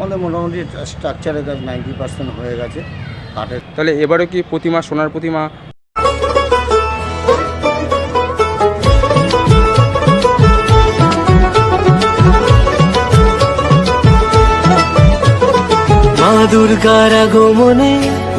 আমাদের মোটামুটি স্ট্রাকচারের কাজ নাইনটি পার্সেন্ট হয়ে গেছে। কাঠের তাহলে এবারও কি প্রতিমা সোনার প্রতিমা? দুর্গার আগমনে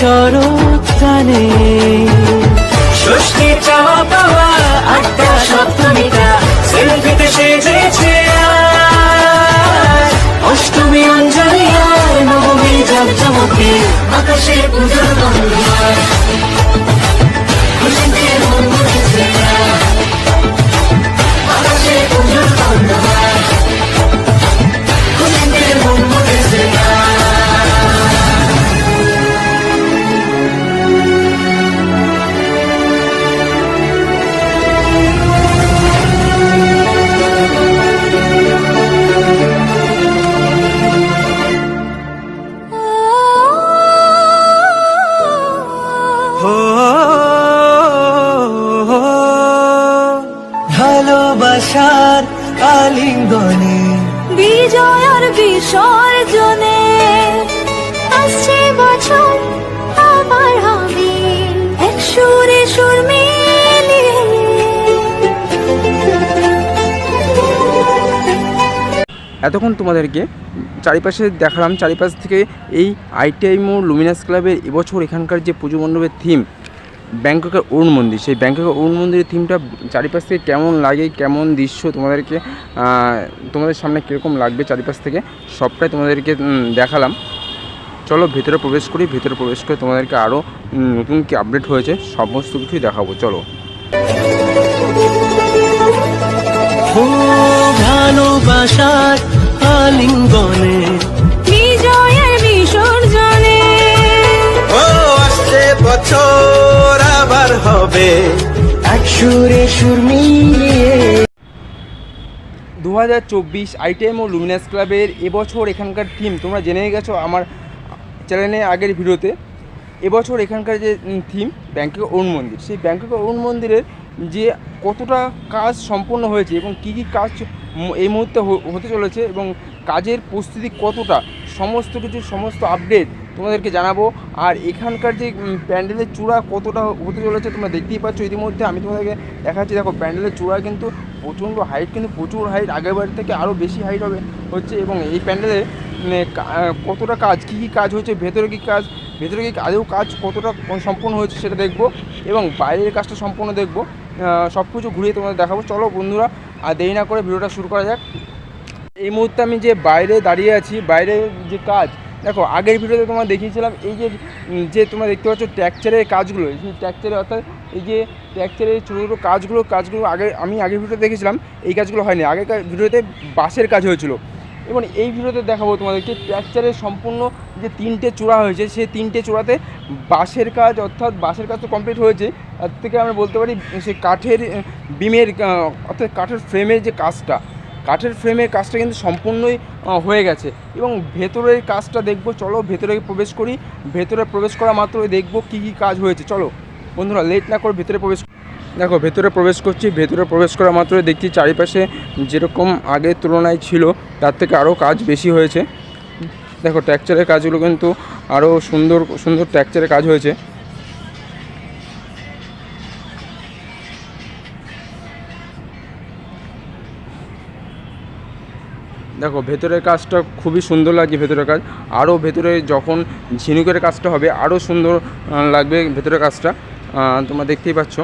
শরৎ টানে ষষ্ঠী চাওয়া পাওয়া আটটা সপ্তমীটা সেলফিতে সেজেছে। অষ্টমী অঞ্জলি নবমী জমজমকে আকাশে ভালোবাসার আলিঙ্গনে। বিজয় আর বিসর্জনে আসছে বছর আবার হবে। এক সুরে সুর এতক্ষণ তোমাদেরকে চারিপাশে দেখালাম চারিপাশ থেকে এই আইটিআই মোড় লুমিনাস ক্লাবের এবছর এখানকার যে পুজো মণ্ডপের থিম ব্যাংককের অরুণ মন্দির। সেই ব্যাংককের অরুণ মন্দিরের থিমটা চারিপাশ থেকে কেমন লাগে কেমন দৃশ্য তোমাদেরকে তোমাদের সামনে কীরকম লাগবে চারিপাশ থেকে সবটাই তোমাদেরকে দেখালাম। চলো ভেতরে প্রবেশ করি ভেতরে প্রবেশ করে তোমাদেরকে আরও নতুন কি আপডেট হয়েছে সমস্ত কিছুই দেখাবো। চলো। ও ভালোবাসার আলিঙ্গনে। বিজয় আর বিসর্জনে। ও আসছে বছর। আবার হবে। এক সুরে সুর মিলিয়ে। দু হাজার চব্বিশ আইটিএম ও লুমিনাস ক্লাবের এবছর এখানকার থিম তোমরা জেনে গেছো আমার চ্যানেলে আগের ভিডিওতে, এবছর এখানকার যে থিম ব্যাংকক অরুণ মন্দির। সেই ব্যাংকক অরুণ মন্দিরের যে কতটা কাজ সম্পন্ন হয়েছে এবং কী কী কাজ এই মুহূর্তে হতে চলেছে এবং কাজের প্রস্তুতি কতটা, সমস্ত কিছু, সমস্ত আপডেট তোমাদেরকে জানাব। আর এখানকার যে প্যান্ডেলের চূড়া কতটা হতে চলেছে তোমরা দেখতেই পাচ্ছ ইতিমধ্যে। আমি তোমাদেরকে দেখাচ্ছি, দেখো প্যান্ডেলের চূড়া কিন্তু প্রচণ্ড হাইট কিন্তু প্রচুর হাইট আগের বাড়ি থেকে আরও বেশি হাইট হবে, হচ্ছে এবং এই প্যান্ডেলে মানে কতটা কাজ, কী কী কাজ হয়েছে, ভেতরে কী কাজ, ভেতরে কি আদৌ কাজ কতটা সম্পূর্ণ হয়েছে সেটা দেখব এবং বাইরের কাজটা সম্পূর্ণ দেখব। সব কিছু ঘুরিয়ে তোমাদের দেখাবো। চলো বন্ধুরা, আর দেরি না করে ভিডিওটা শুরু করা যাক। এই মুহূর্তে আমি যে বাইরে দাঁড়িয়ে আছি, বাইরে যে কাজ দেখো, আগের ভিডিওতে তোমার দেখিয়েছিলাম এই যে যে তোমরা দেখতে পাচ্ছ ট্র্যাকচারের কাজগুলো, এই ট্র্যাকচারে অর্থাৎ এই যে ট্র্যাকচারের ছোটো ছোটো কাজগুলো কাজগুলো আগে, আমি আগের ভিডিওতে দেখেছিলাম, এই কাজগুলো হয়নি, আগেকার ভিডিওতে বাঁশের কাজ হয়েছিল। এবং এই ভিডিওতে দেখাবো তোমাদেরকে ট্র্যাকচারের সম্পূর্ণ যে তিনটে চূড়া হয়েছে, সেই তিনটে চূড়াতে বাঁশের কাজ, অর্থাৎ বাঁশের কাজ তো কমপ্লিট হয়েছে, তার থেকে আমরা বলতে পারি সে কাঠের বিমের অর্থাৎ কাঠের ফ্রেমের যে কাজটা কাঠের ফ্রেমের কাজটা কিন্তু সম্পূর্ণই হয়ে গেছে। এবং ভেতরের কাজটা দেখব, চলো ভেতরে প্রবেশ করি। ভেতরে প্রবেশ করা মাত্রই দেখব কী কী কাজ হয়েছে। চলো, বন্ধুরা লেট না করে ভেতরে প্রবেশ দেখো, ভেতরে প্রবেশ করছি। ভেতরে প্রবেশ করা মাত্রই দেখছি চারিপাশে যেরকম আগের তুলনায় ছিল, তার থেকে আরও কাজ বেশি হয়েছে। দেখো ট্যাকচারের কাজগুলো কিন্তু আরও সুন্দর সুন্দর ট্যাকচারের কাজ হয়েছে। দেখো ভেতরের কাজটা খুবই সুন্দর লাগছে ভেতরের কাজ। আরও ভেতরে যখন ঝিনুকের কাজটা হবে আরও সুন্দর লাগবে ভেতরের কাজটা। তোমরা দেখতেই পাচ্ছ।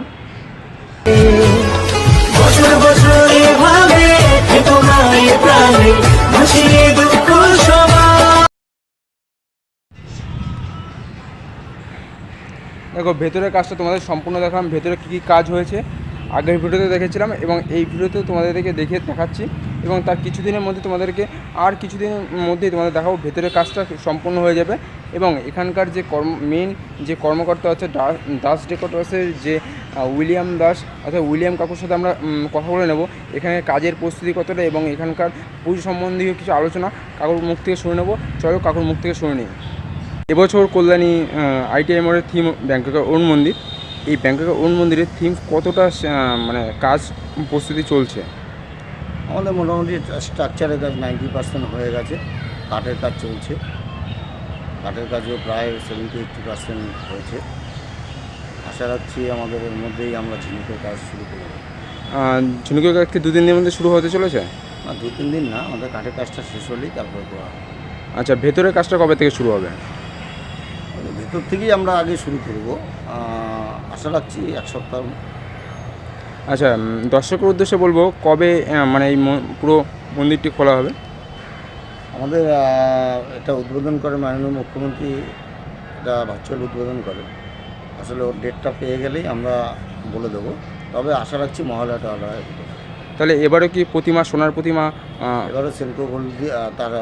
দেখো ভেতরের কাজটা তোমাদের সম্পূর্ণ দেখালাম। ভেতরে কী কী কাজ হয়েছে আগের ভিডিওতে দেখেছিলাম এবং এই ভিডিওতে তোমাদেরকে দেখে দেখাচ্ছি। এবং তার কিছুদিনের মধ্যে তোমাদেরকে আর কিছুদিনের মধ্যেই তোমাদের দেখাবো, ভেতরের কাজটা সম্পূর্ণ হয়ে যাবে। এবং এখানকার যে কর্ম মেন যে কর্মকর্তা হচ্ছে দাস ডেকোটার্সের যে উইলিয়াম দাস, অর্থাৎ উইলিয়াম কাকুর সাথে আমরা কথা বলে নেব। এখানে কাজের প্রস্তুতি কতটা এবং এখানকার পুজো সম্বন্ধীয় কিছু আলোচনা কাকুর মুখ থেকে শুনে নেব। চলো কাকুর মুখ থেকে শুনে নিই। এবছর কল্যাণী আইটিআই মোড়ের থিম ব্যাংককের অরুণ মন্দির। এই ব্যাংককের অরুণ মন্দিরের থিম কতটা মানে কাজ, প্রস্তুতি চলছে? আমাদের মোটামুটি স্ট্রাকচারের কাজ নাইনটি পার্সেন্ট হয়ে গেছে কাঠের কাজ চলছে। কাঠের কাজও প্রায় সেভেন্টি এইটটি পার্সেন্ট হয়েছে। আশা রাখছি আমাদের এর মধ্যেই আমরা ঝিনুকের কাজ শুরু করব ঝুনুকের কাজ কি দুদিনের মধ্যে শুরু হতে চলেছে? না দু তিন দিন না আমাদের কাঠের কাজটা শেষ হলেই তারপরে করা আচ্ছা ভেতরের কাজটা কবে থেকে শুরু হবে? ভেতর থেকেই আমরা আগে শুরু করব। আশা রাখছি এক সপ্তাহ আচ্ছা দর্শকের উদ্দেশ্যে বলব কবে মানে এই পুরো মন্দিরটি খোলা হবে? আমাদের এটা উদ্বোধন করে মাননীয় মুখ্যমন্ত্রী এটা ভার্চুয়াল উদ্বোধন করে আসলে ওর ডেটটা পেয়ে গেলেই আমরা বলে দেবো। তবে আশা রাখছি মহালয়াটা হলো তাহলে এবারে কি প্রতিমা সোনার প্রতিমা আহ, এবারে সেনকো গোল্ড দিয়ে তার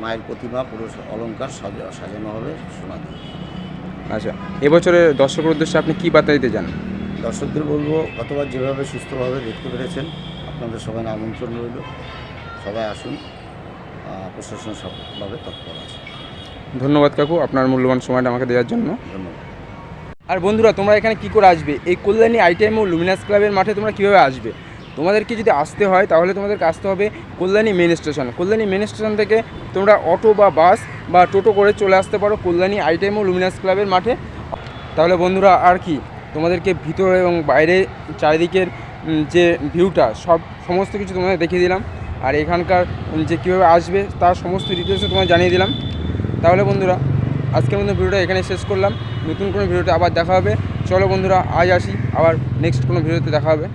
মায়ের প্রতিমা পুরো অলঙ্কার সাজা- সাজানো হবে সোনা দিয়ে আচ্ছা এবছরে দর্শকের উদ্দেশ্যে আপনি কী বার্তা দিতে চান? দর্শকদের বলব গতবার যেভাবে সুস্থভাবে দেখতে পেরেছেন আপনাদের সবাই আমন্ত্রণ রইল। সবাই আসুন প্রশাসন সবভাবে তৎপর আছে। ধন্যবাদ কাকু আপনার মূল্যবান সময়টা আমাকে দেওয়ার জন্য। ধন্যবাদ। আর বন্ধুরা তোমরা এখানে কি করে আসবে? এই কল্যাণী আইটিএম ও লুমিনাস ক্লাবের মাঠে তোমরা কীভাবে আসবে? তোমাদেরকে যদি আসতে হয় তাহলে তোমাদেরকে আসতে হবে Kalyani main station. Kalyani main station থেকে তোমরা অটো বা বাস বা টোটো করে চলে আসতে পারো কল্যাণী আইটিএম ও লুমিনাস ক্লাবের মাঠে। তাহলে বন্ধুরা আর কি? তোমাদেরকে ভিতরে এবং বাইরে চারিদিকের যে ভিউটা, সব সমস্ত কিছু তোমাদের দেখিয়ে দিলাম। আর এখানকার যে কীভাবে আসবে, তার সমস্ত ডিটেলসও তোমায় জানিয়ে দিলাম। তাহলে বন্ধুরা, আজকের মধ্যে ভিডিওটা এখানে শেষ করলাম। নতুন কোনো ভিডিওটা আবার দেখা হবে। চলো বন্ধুরা, আজ আসি। আবার নেক্সট কোনো ভিডিওতে দেখা হবে।